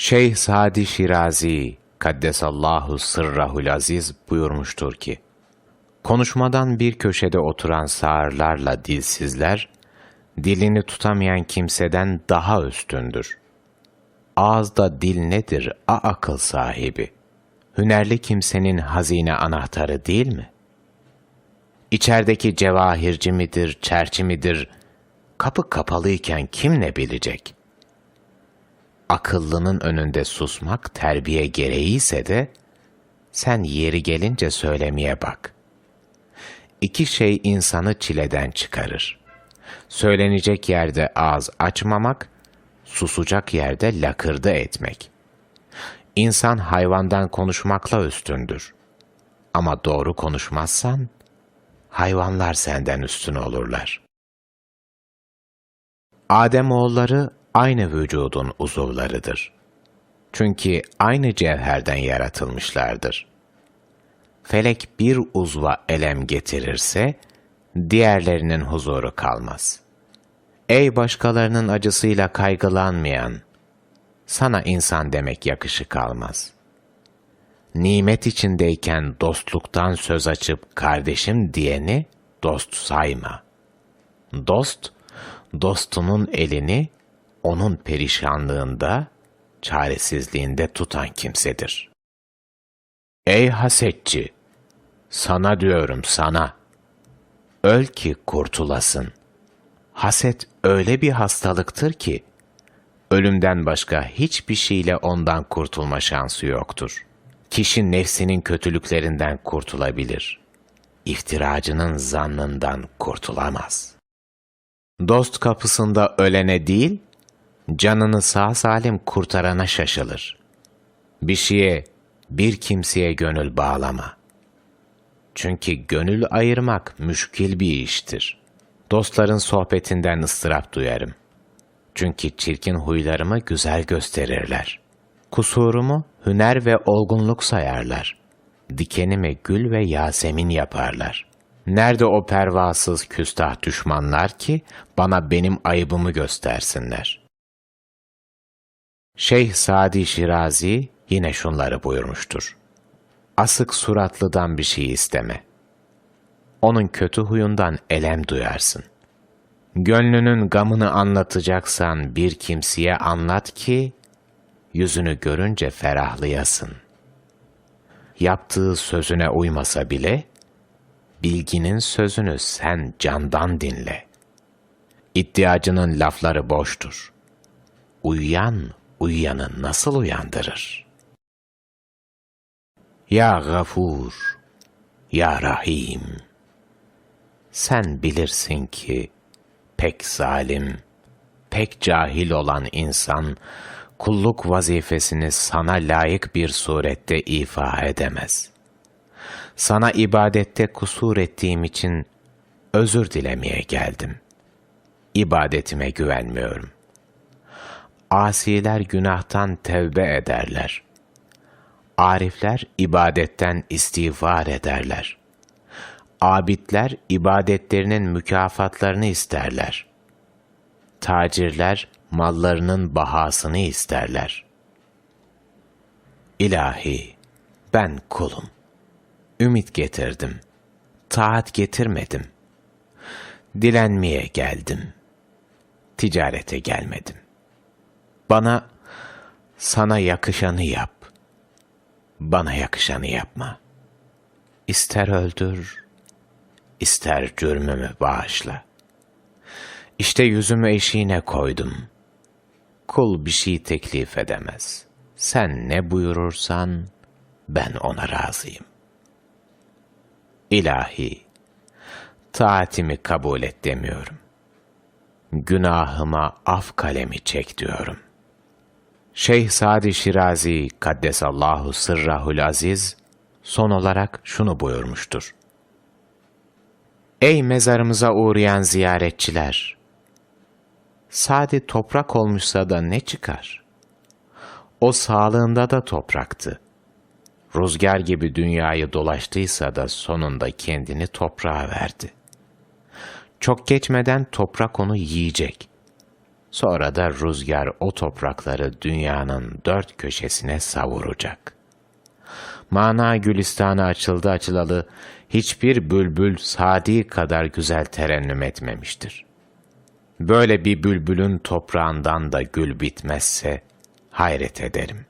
Şeyh Sadi Şirazi Kaddesallahu sırrahul aziz buyurmuştur ki, Konuşmadan bir köşede oturan sağırlarla dilsizler, dilini tutamayan kimseden daha üstündür. Ağızda dil nedir a akıl sahibi? Hünerli kimsenin hazine anahtarı değil mi? İçerideki cevahirci midir, çerçi midir? Kapı kapalıyken kim ne bilecek? Akıllının önünde susmak terbiye gereği ise de, sen yeri gelince söylemeye bak. İki şey insanı çileden çıkarır. Söylenecek yerde ağız açmamak, susacak yerde lakırdı etmek. İnsan hayvandan konuşmakla üstündür. Ama doğru konuşmazsan, hayvanlar senden üstün olurlar. Adem oğulları aynı vücudun uzuvlarıdır. Çünkü aynı cevherden yaratılmışlardır. Felek bir uzva elem getirirse, diğerlerinin huzuru kalmaz. Ey başkalarının acısıyla kaygılanmayan, sana insan demek yakışı kalmaz. Nimet içindeyken dostluktan söz açıp kardeşim diyeni dost sayma. Dost, dostunun elini onun perişanlığında, çaresizliğinde tutan kimsedir. Ey hasetçi! Sana diyorum sana. Öl ki kurtulasın. Haset öyle bir hastalıktır ki, ölümden başka hiçbir şeyle ondan kurtulma şansı yoktur. Kişi nefsinin kötülüklerinden kurtulabilir. İftiracının zannından kurtulamaz. Dost kapısında ölene değil, canını sağ salim kurtarana şaşılır. Bir şeye, bir kimseye gönül bağlama. Çünkü gönül ayırmak müşkil bir iştir. Dostların sohbetinden ıstırap duyarım. Çünkü çirkin huylarımı güzel gösterirler. Kusurumu hüner ve olgunluk sayarlar. Dikenimi gül ve yasemin yaparlar. Nerede o pervasız küstah düşmanlar ki bana benim ayıbımı göstersinler? Şeyh Sadi Şirazi yine şunları buyurmuştur. Asık suratlıdan bir şey isteme. Onun kötü huyundan elem duyarsın. Gönlünün gamını anlatacaksan bir kimseye anlat ki, yüzünü görünce ferahlayasın. Yaptığı sözüne uymasa bile, bilginin sözünü sen candan dinle. İddiacının lafları boştur. Uyuyan, uyuyanı nasıl uyandırır? Ya Gafur, Ya Rahim, sen bilirsin ki pek zalim, pek cahil olan insan, kulluk vazifesini sana layık bir surette ifa edemez. Sana ibadette kusur ettiğim için özür dilemeye geldim. İbadetime güvenmiyorum. Asiler günahtan tevbe ederler. Arifler ibadetten istiğfar ederler. Abidler ibadetlerinin mükafatlarını isterler. Tacirler mallarının bahasını isterler. İlahi, ben kulum. Ümit getirdim. Taat getirmedim. Dilenmeye geldim. Ticarete gelmedim. Bana, sana yakışanı yap. Bana yakışanı yapma. İster öldür, ister cürmümü bağışla. İşte yüzümü eşiğine koydum. Kul bir şey teklif edemez. Sen ne buyurursan ben ona razıyım. İlahi, taatimi kabul et demiyorum. Günahıma af kalemi çek diyorum. Şeyh Sadi Şirazi Kaddesallahu sırrahul aziz son olarak şunu buyurmuştur. Ey mezarımıza uğrayan ziyaretçiler! Sadi toprak olmuşsa da ne çıkar? O sağlığında da topraktı. Rüzgar gibi dünyayı dolaştıysa da sonunda kendini toprağa verdi. Çok geçmeden toprak onu yiyecek. Sonra da rüzgar o toprakları dünyanın dört köşesine savuracak. Mana gülistanı açıldı açılalı hiçbir bülbül Sadi kadar güzel terennüm etmemiştir. Böyle bir bülbülün toprağından da gül bitmezse hayret ederim.